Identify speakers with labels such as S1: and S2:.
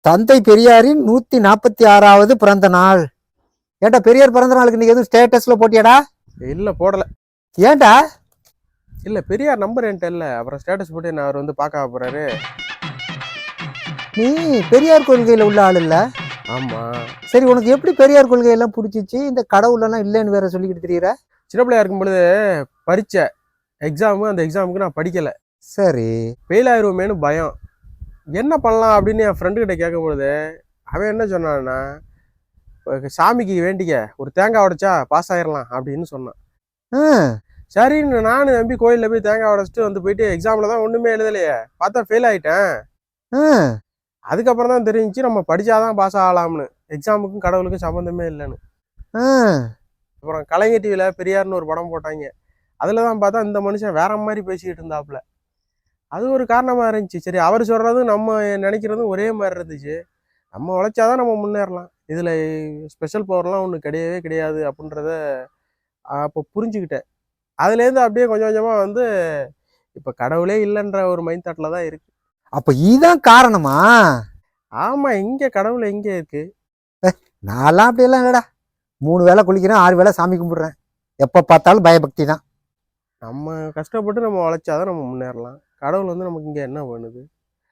S1: தந்தை பெரியாரின் நூத்தி நாற்பத்தி ஆறாவது பிறந்த நாள். ஏன்டா பெரியார் பிறந்த நாளுக்கு நீ எதுவும் ஸ்டேட்டஸ்ல போட்டியாடா?
S2: இல்ல போடல.
S1: ஏன்டா
S2: இல்ல பெரியார் நம்பர் என்கிட்ட இல்ல. அப்புறம் ஸ்டேட்டஸ் போட்டு நான் அவர் வந்து பார்க்க போறாரு.
S1: நீ பெரியார் கொள்கையில உள்ள ஆள் இல்ல?
S2: ஆமா.
S1: சரி உனக்கு எப்படி பெரியார் கொள்கையெல்லாம் பிடிச்சிச்சு? இந்த கடவுளெல்லாம் இல்லைன்னு வேற சொல்லிக்கிட்டு தெரியுற?
S2: சின்ன பிள்ளையா இருக்கும் பொழுது பரீட்சை. எக்ஸாமு அந்த எக்ஸாமுக்கு நான் படிக்கல.
S1: சரி.
S2: ஃபெயில் ஆயிடுவோமேனு பயம். என்ன பண்ணலாம் அப்படின்னு என் ஃப்ரெண்டு கிட்ட கேட்கும் பொழுது அவன் என்ன சொன்னான்னா சாமிக்கு வேண்டிக்க ஒரு தேங்காய் உடைச்சா பாஸ் ஆயிடலாம் அப்படின்னு சொன்னான். சரின்னு நானும் நம்பி கோயிலில் போய் தேங்காய் உடைச்சிட்டு வந்து போயிட்டு எக்ஸாமில் தான் ஒன்றுமே எழுதலையே பார்த்தா ஃபெயில் ஆயிட்டேன்.
S1: ஹம்.
S2: அதுக்கப்புறம் தான் தெரிஞ்சுச்சு நம்ம படிச்சாதான் பாஸ் ஆகலாம்னு. எக்ஸாமுக்கும் கடவுளுக்கும் சம்மந்தமே இல்லைன்னு. அப்புறம் கலைஞர் டிவியில் பெரியார்னு ஒரு படம் போட்டாங்க. அதில் தான் பார்த்தா இந்த மனுஷன் வேற மாதிரி பேசிக்கிட்டு இருந்தாப்புல. அது ஒரு காரணமாக இருந்துச்சு. சரி அவர் சொல்கிறதும் நம்ம நினைக்கிறதும் ஒரே மாதிரி இருந்துச்சு. நம்ம உழைச்சாதான் நம்ம முன்னேறலாம். இதில் ஸ்பெஷல் பவர்லாம் ஒன்றும் கிடையவே கிடையாது அப்படின்றத அப்போ புரிஞ்சுக்கிட்டேன். அதுலேருந்து அப்படியே கொஞ்சம் கொஞ்சமாக வந்து இப்போ கடவுளே இல்லைன்ற ஒரு மைண்ட் தாட்டில் தான் இருக்கு.
S1: அப்ப இதான் காரணமா?
S2: ஆமாம் இங்கே கடவுள் எங்கே இருக்கு?
S1: நான்லாம் அப்படியெல்லாம் இல்லடா. மூணு வேளை குளிக்கிறேன் ஆறு வேளை சாமி கும்பிடுறேன். எப்ப பார்த்தாலும் பயபக்தி தான்.
S2: நம்ம கஷ்டப்பட்டு நம்ம உழைச்சாதான் நம்ம முன்னேறலாம். கடவுள் வந்து நமக்கு இங்கே என்ன பண்ணுது?